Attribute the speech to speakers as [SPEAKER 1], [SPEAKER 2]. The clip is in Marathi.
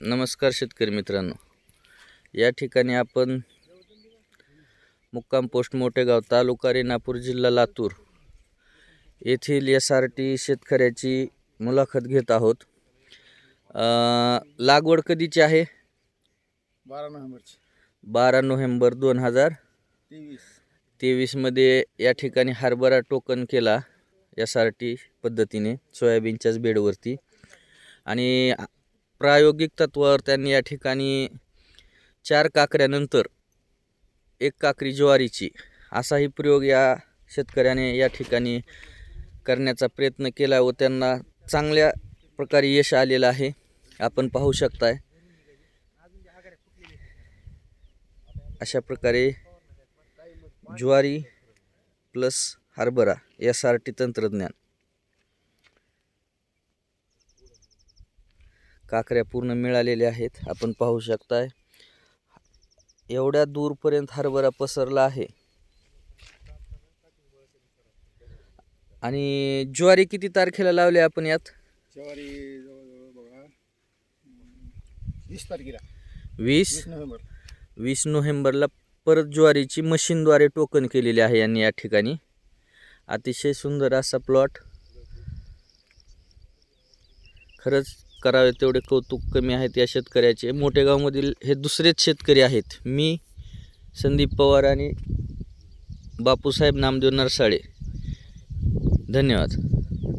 [SPEAKER 1] नमस्कार शेतकरी मित्रांनो. या ठिकाणी आपण मुक्काम पोस्ट मोठेगाव तालुका रेणापूर जिल्हा लातूर येथील एस आर टी शेतकऱ्याची मुलाखत घेत आहोत. लागवड कधीची आहे?
[SPEAKER 2] बारा नोव्हेंबरची.
[SPEAKER 1] बारा नोव्हेंबर दोन हजार
[SPEAKER 2] तेवीस.
[SPEAKER 1] तेवीसमध्ये या ठिकाणी हरभरा टोकन केला एस आर टी पद्धतीने सोयाबीनच्याच बेडवरती. आणि प्रायोगिक तत्वावर त्यांनी या ठिकाणी चार काकऱ्यानंतर एक काकरी ज्वारीची असाही प्रयोग या शेतकऱ्याने या ठिकाणी करण्याचा प्रयत्न केला व त्यांना चांगल्या प्रकारे यश आलेलं आहे. आपण पाहू शकताय. अशा प्रकारे ज्वारी प्लस हरभरा एस आर टी तंत्रज्ञान. काकऱ्या पूर्ण मिळालेल्या आहेत. आपण पाहू शकताय. एवढ्या दूरपर्यंत हरभरा पसरला आहे. आणि ज्वारी किती तारखेला लावली आपण यात?
[SPEAKER 2] ज्वारी जवळजवळ बघा हम्म, वीस तारखेला. वीस? नोव्हेंबर.
[SPEAKER 1] वीस नोव्हेंबरला परत ज्वारीची मशीनद्वारे टोकन केलेली आहे यांनी या ठिकाणी. अतिशय सुंदर असा प्लॉट खरंच करावे तेवढे कौतुक कमी आहेत या शेतकऱ्याचे. मोठेगावमधील हे दुसरेच शेतकरी आहेत. मी संदीप पवार आणि बापूसाहेब नामदेव नरसाळे. धन्यवाद.